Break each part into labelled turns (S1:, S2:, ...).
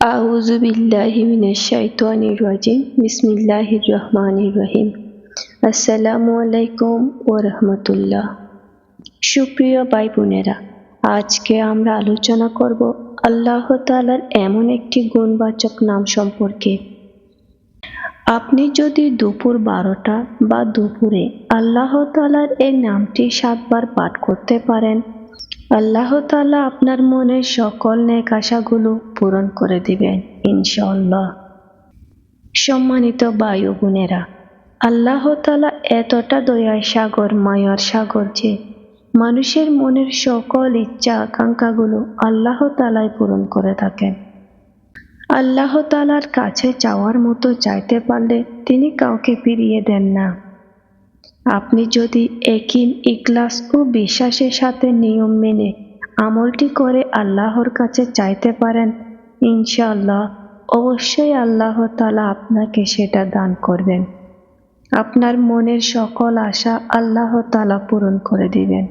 S1: আউযু বিল্লাহি মিনাশ শাইতানির রাজিম বিসমিল্লাহির রহমানির রহিম আসসালামু আলাইকুম ওয়া রাহমাতুল্লাহ সুপ্রিয় ভাই বোনেরা, আজকে আমরা আলোচনা করব আল্লাহ তাআলার এমন একটি গুণবাচক নাম সম্পর্কে। আপনি যদি দুপুর বারোটা বা দুপুরে আল্লাহ তাআলার এই নামটি সাতবার পাঠ করতে পারেন আল্লাহ তাআলা আপনার মনের সকল নেক আশাগুলো পূরণ করে দিবেন, ইনশাআল্লাহ। সম্মানিত বায়ু বোনেরা, আল্লাহ তাআলা এতটা দয়ার সাগর, মায়ার সাগর যে মানুষের মনের সকল ইচ্ছা আকাঙ্ক্ষাগুলো আল্লাহ তাআলাই পূরণ করে থাকেন। আল্লাহ তাআলার কাছে চাওয়ার মতো চাইতে পারলে তিনি কাউকে ফিরিয়ে দেন না। আপনি যদি একিন ইখলাস ও বিশ্বাসের সাথে নিয়ম মেনে আমলটি করে আল্লাহর কাছে চাইতে পারেন, ইনশাআল্লাহ অবশ্যই আল্লাহ তালা আপনাকে সেটা দান করবেন। আপনার মনের সকল আশা আল্লাহ তালা পূরণ করে দিবেন।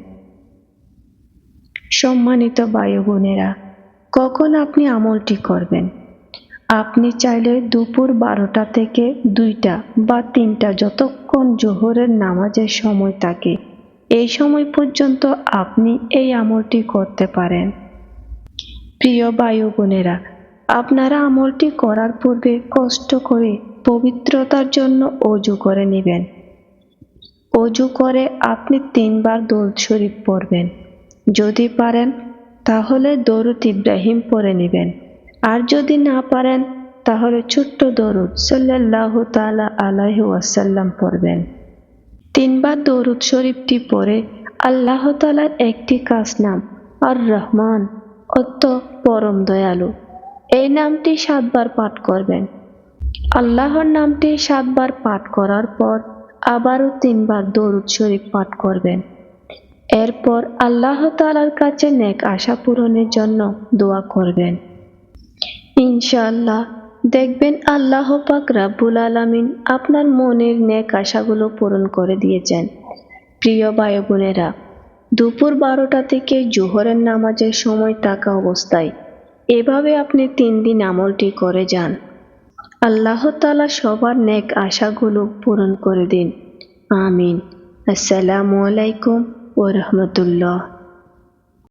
S1: সম্মানিত বায়ু বোনেরা কখন আপনি আমলটি করবেন? আপনি চাইলে দুপুর বারোটা থেকে দুইটা বা তিনটা যতক্ষণ জোহরের নামাজের সময় থাকে। এই সময় পর্যন্ত আপনি এই আমলটি করতে পারেন। প্রিয় বায়ু বোনেরা, আপনারা আমলটি করার পূর্বে কষ্ট করে পবিত্রতার জন্য অজু করে নেবেন। অজু করে আপনি তিনবার দরুদ শরীফ পড়বেন। যদি পারেন, তাহলে দরুদ ইব্রাহিম পড়ে নেবেন। আর যদি না পারেন তাহলে ছোট্ট দরুদ সাল্লাহ তালা আলাহি ওয়াসাল্লাম পড়বেন। তিনবার দরুদ শরীফটি পড়ে আল্লাহ তালার একটি কাজ নাম আর রহমান অত্য পরম দয়ালু। এই নামটি সাতবার পাঠ করবেন। আল্লাহর নামটি সাতবার পাঠ করার পর আবারও তিনবার দরুদ শরীফ পাঠ করবেন। এরপর আল্লাহ তালার কাছে নেক আশা পূরণের জন্য দোয়া করবেন। ইনশাআল্লাহ দেখবেন আল্লাহ পাক রাব্বুল আলামিন আপনার মনের নেক আশাগুলো পূরণ করে দিয়েছেন। প্রিয় ভাই বোনেরা দুপুর বারোটা থেকে জোহরের নামাজের সময় থাকা অবস্থায় এভাবে আপনি তিন দিন আমলটি করে যান। আল্লাহ তালা সবার নেক আশাগুলো পূরণ করে দিন। আমিন। আসসালামু আলাইকুম ও রহমতুল্লাহ।